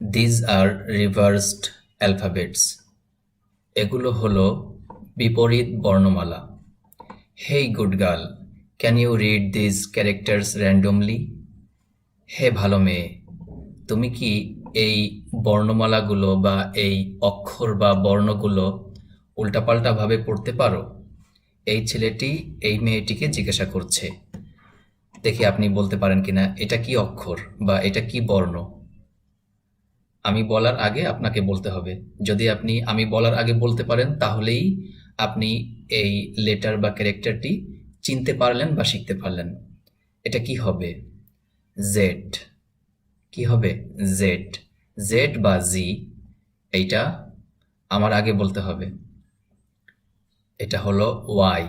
These are reversed alphabets এগুলো হলো বিপরীত বর্ণমালা। Hey good girl can you read these characters randomly হে ভালো মেয়ে, তুমি কি এই বর্ণমালাগুলো বা এই অক্ষর বা বর্ণগুলো উল্টাপাল্টাভাবে পড়তে পারো? এই ছেলেটি এই মেয়েটিকে জিজ্ঞাসা করছে। দেখি আপনি বলতে পারেন কিনা, এটা কি অক্ষর বা এটা কি বর্ণ? আমি বলার আগে আপনাকে বলতে হবে। যদি আপনি, আমি বলার আগে বলতে পারেন, তাহলেই আপনি এই লেটার বা ক্যারেক্টারটি চিনতে পারলেন বা শিখতে পারলেন। এটা কি হবে? জেড কি হবে? জেড জেড বা জি এইটা আমার আগে বলতে হবে। এটা হলো ওয়াই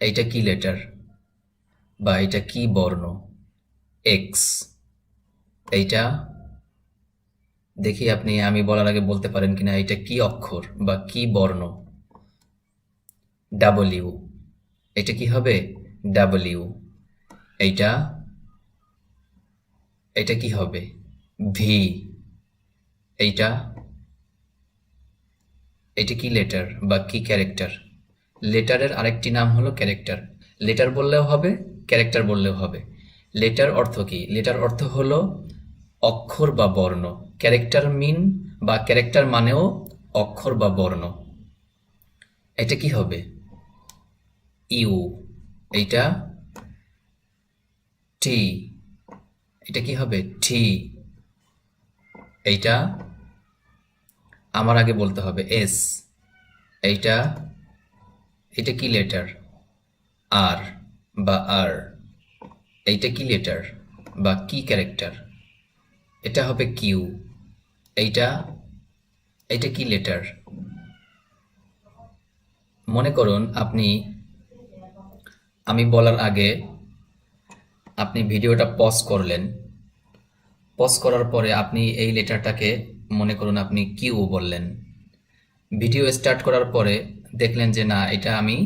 এইটা কি লেটার বা এটা কি বর্ণ? এক্স এইটা দেখি আপনি, আমি বলার আগে বলতে পারেন কিনা, এটা কি অক্ষর বা কি বর্ণ? ডাবলিউ এটা কি হবে? ডাবলিউ এইটা? এটা কি হবে? ভি এইটা? এটা কি লেটার বা কি ক্যারেক্টার লেটারের আরেকটি নাম হলো ক্যারেক্টার লেটার বললেও হবে ক্যারেক্টার বললেও হবে। লেটার অর্থ কি? লেটার অর্থ হলো অক্ষর বা বর্ণ। ক্যারেক্টার মিন বা ক্যারেক্টার মানেও অক্ষর বা বর্ণ। এটা কি হবে? ইউ। এইটা টি। এটা কি হবে? টি। এইটা আমার আগে বলতে হবে, এস। এইটা, এটা কি লেটার? আর বা আর। এইটা কি লেটার বা কি ক্যারেক্টার? এটা হবে কিউ এইটা এইটা কি লেটার মনে করুন আপনি, আমি বলার আগে আপনি ভিডিওটা পজ করলেন। পজ করার পরে আপনি এই লেটারটাকে মনে করুন আপনি কিউ বললেন। ভিডিও স্টার্ট করার পরে দেখলেন যে না, এটা আমি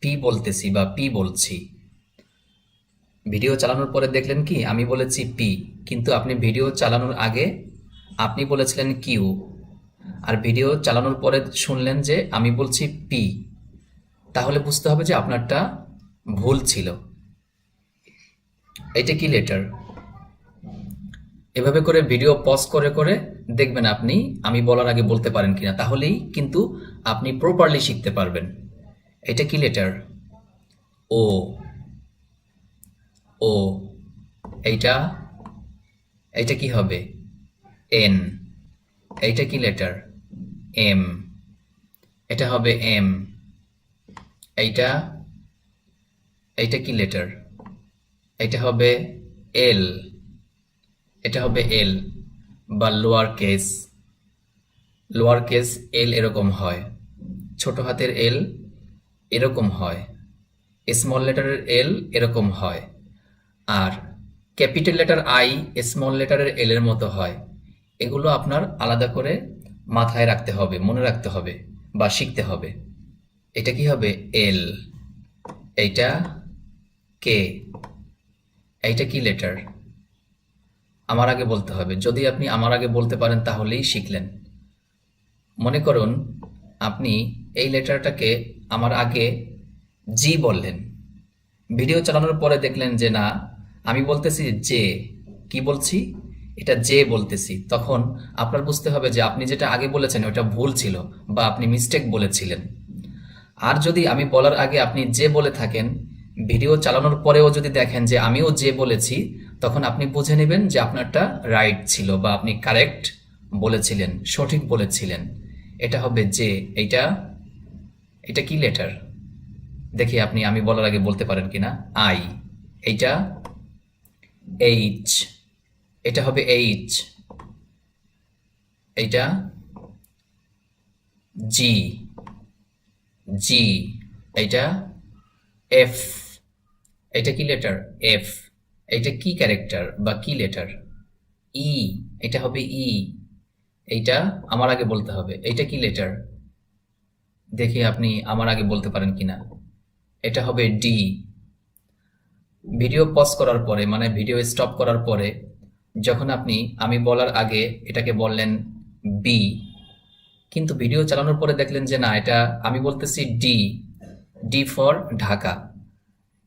পি বলতেছি বা পি বলছি। ভিডিও চালানোর পরে দেখলেন কি? আমি বলেছি পি কিন্তু আপনি ভিডিও চালানোর আগে আপনি বলেছিলেন কিউ আর ভিডিও চালানোর পরে শুনলেন যে আমি বলছি পি তাহলে বুঝতে হবে যে আপনারটা ভুল ছিল। এটা কি লেটার এভাবে করে ভিডিও পজ করে করে দেখবেন আপনি, আমি বলার আগে বলতে পারেন কিনা। তাহলেই কিন্তু আপনি প্রপারলি শিখতে পারবেন। এটা কি লেটার ও ও, এইটা এইটা কি হবে? এন, এইটা কি লেটার এম, এটা হবে এম, এইটা এইটা কি লেটার এটা হবে এল, এটা হবে এল বা lower case lower case L এরকম হয়, ছোট হাতের এল এরকম হয় স্মল লেটারের এল এরকম হয়। আর ক্যাপিটাল লেটার আই, স্মল লেটারের এল এর মতো হয়। এগুলো আপনার আলাদা করে মাথায় রাখতে হবে, মনে রাখতে হবে বা শিখতে হবে। এটা কি হবে? এল। এইটা কে? এইটা কি লেটার? আমার আগে বলতে হবে। যদি আপনি আমার আগে বলতে পারেন, তাহলেই শিখলেন। মনে করুন, আপনি এই লেটারটাকে আমার আগে জি বললেন। ভিডিও চালানোর পরে দেখলেন যে না আমি বলতেছি যে, কি বলছি? এটা যে বলতেছি। তখন আপনার বুঝতে হবে যে, আপনি যেটা আগে বলেছেন ওটা ভুল ছিল বা আপনি মিস্টেক বলেছিলেন। আর যদি আমি বলার আগে আপনি যে বলে থাকেন ভিডিও চালানোর পরেও যদি দেখেন যে আমিও যে বলেছি, তখন আপনি বুঝে নেবেন যে আপনারটা রাইট ছিল বা আপনি কারেক্ট বলেছিলেন, সঠিক বলেছিলেন। এটা হবে যে, এইটা, এটা কি লেটার দেখি আপনি, আমি বলার আগে বলতে পারেন কিনা? আই এইটা এইচ এটা হবে এইচ এইটা জি জি এইটা এফ এটা কি লেটার এফ এটা কি ক্যারেক্টার বা কি লেটার ই এটা হবে ই এইটা আমার আগে বলতে হবে। এটা কি লেটার দেখি আপনি আমার আগে বলতে পারেন কিনা। এটা হবে ডি ভিডিও পজ করার পরে মানে ভিডিও স্টপ করার পরে, যখন আপনি, আমি বলার আগে এটাকে বললেন বি কিন্তু ভিডিও চালানোর পরে দেখলেন যে না, এটা আমি বলতেছি D D for Dhaka.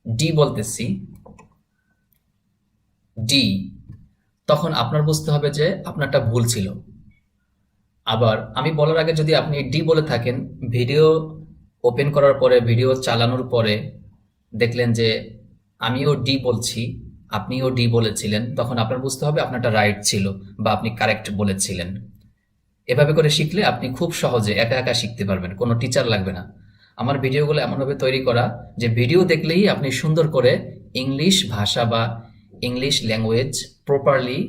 D বলতেছি ডি তখন আপনার বুঝতে হবে যে আপনারটা ভুল ছিল। আবার আমি বলার আগে যদি আপনি ডি বলে থাকেন ভিডিও ওপেন করার পরে ভিডিও চালানোর পরে দেখলেন যে আমিও ডি বলছি, আপনিও ডি বলেছিলেন, তখন আপনার বুঝতে হবে আপনারটা রাইট ছিল বা আপনি কারেক্ট বলেছিলেন। এভাবে করে শিখলে আপনি খুব সহজে একা একা শিখতে পারবেন, কোনো টিচার লাগবে না। আমার ভিডিওগুলো এমনভাবে তৈরি করা যে ভিডিও দেখলেই আপনি সুন্দর করে ইংলিশ ভাষা বা ইংলিশ ল্যাঙ্গুয়েজ প্রপারলি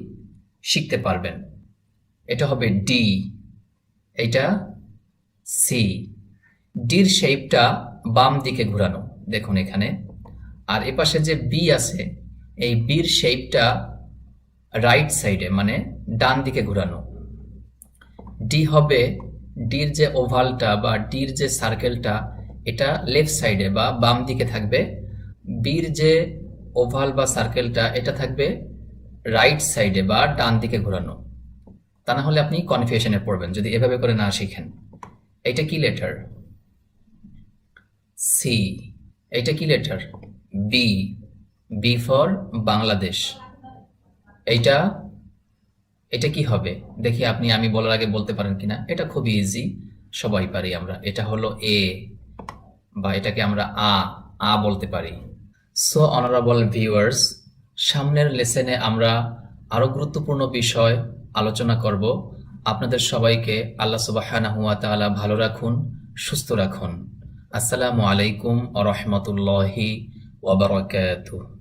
শিখতে পারবেন। এটা হবে ডি এটা সি ডির শেপটা বাম দিকে ঘোরানো, দেখুন এখানে। আর এপাশে যে বি আছে, এই বির শেপটা রাইট সাইডে মানে ডান দিকে ঘোরানো। ডি হবে ডির যে ওভালটা বা ডির যে সার্কেলটা এটা লেফট সাইডে বা বাম দিকে থাকবে। বির যে ওভাল বা সার্কেলটা এটা থাকবে রাইট সাইডে বা ডান দিকে ঘোরানো। তা না হলে আপনি কনফিউশনে পড়বেন, যদি এভাবে করে না শিখেন। এটা কি লেটার সি এটা কি letter B B for Bangladesh এইটা, এটা কি হবে? দেখি আপনি, আমি বলার আগে বলতে পারেন কিনা। এটা খুবই ইজি সবাই পারি আমরা। এটা হলো এ বা এটাকে আমরা আ আ বলতে পারি। সো অনারেবল ভিউয়ার্স সামনের লেসনে আমরা আরও গুরুত্বপূর্ণ বিষয় আলোচনা করব। আপনাদের সবাইকে আল্লাহ সুবাহানাহু ওয়া তাআলা ভালো রাখুন, সুস্থ রাখুন। আসসালামু আলাইকুম ওয়া রাহমাতুল্লাহি wabarakatuh.